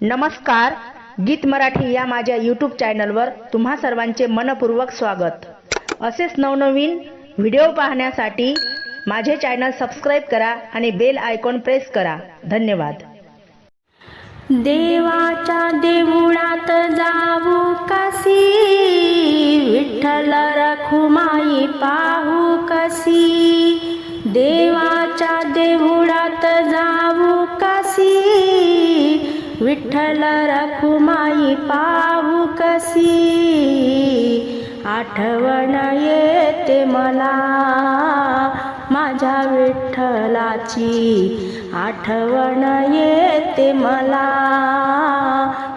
नमस्कार गीत मराठी या माझ्या यूट्यूब चॅनलवर तुम्हा सर्वांचे मनपूर्वक स्वागत. असेच नवनवीन व्हिडिओ पाहण्यासाठी माझे चॅनल सबस्क्राईब करा आणि बेल आयकॉन प्रेस करा. धन्यवाद. देवाच्या देवळात जाऊ कसी विठ्ठल रखुमाई पाहू कसी देवाच्या देऊळ विठ्ठल रखुमाई पाहू कसी आठवण येते मला माझ्या विठ्ठलाची. आठवण येते मला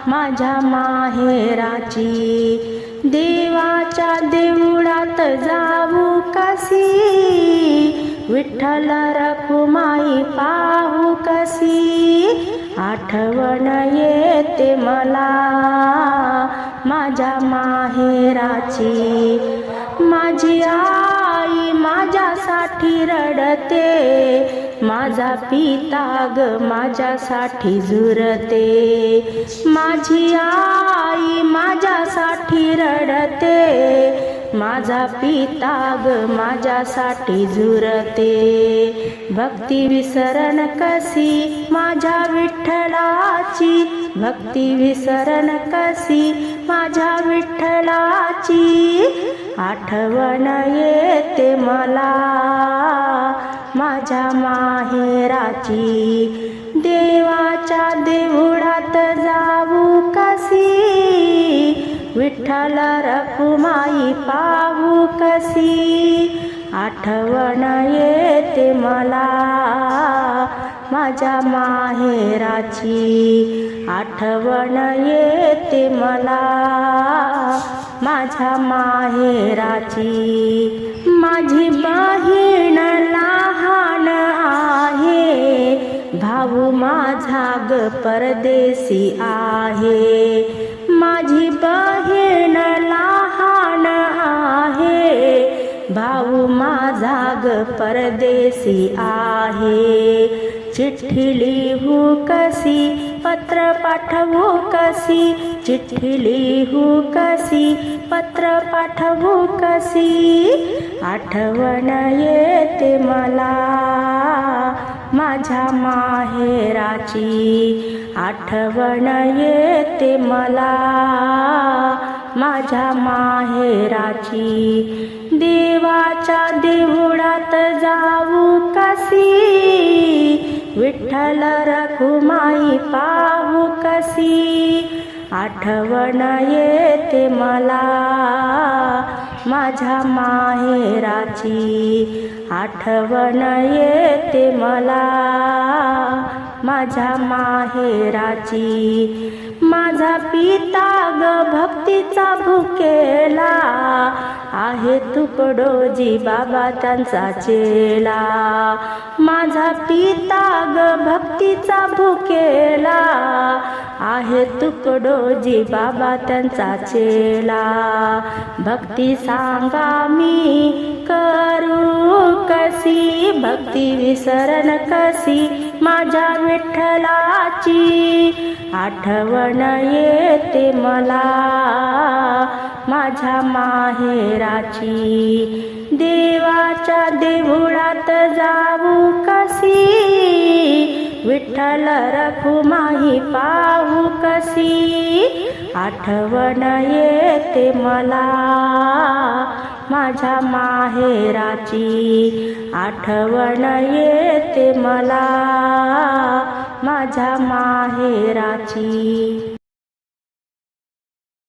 माझ्या माहेराची. देवाच्या देवळात जाऊ कसी विठ्ठल रखुमाई पाहू कसी आठवण येते मला. माझ्या माहेराची माझी आई माझ्यासाठी रडते. माझा पिता ग माझ्यासाठी झुरते. माझी आई माझ्यासाठी रडते. माझा पिता ग माझ्यासाठी झुरते भक्ती विसरण कशी माझ्या विठ्ठलाची? भक्ती विसरण कशी माझ्या विठ्ठलाची? आठवण येते मला माझ्या माहेराची. देवाच्या देऊळ विठ्ठल रखुमाई पाहू कसी आठवण येते मला. माझ्या माहेराची आठवण येते मला. माझ्या माहेराची माझी बहीण लहान आहे. भाऊ माझा ग परदेशी आहे. जाग परदेसी परदेशी आहे. चिठ्ठी लिहू कसी पत्र पाठवू कसी चिठ्ठी लिहू कसी पत्र पाठवू कसी आठवण येते मला माझ्या माहेराची. आठवण येते मला माझ्या माहेराची. देवाच्या देवळात जाऊ कशी विठ्ठल रखुमाई पाहू कशी आठवण येते मला माझ्या माहेराची. आठवण येते मला माझ्या माहेराची. माझा पिता ग भक्तीचा भुकेला आहे तुकडोजी बाबा त्यांचा चेला. माझा पिता ग भक्तीचा भुकेला आहे तुकडोजी बाबा त्यांचा चेला. भक्ती सांगा मी करू कशी? भक्ती विसरण कशी? माझ्या विठ्ठलाची आठवण येते मला. माझ्या माहेराची देवाच्या देवळात जाऊ कशी? विठ्ठल माही पाहू कशी? आठवण येते मला. माझ्या माहेराची आठवण येते मला. माझ्या माहेराची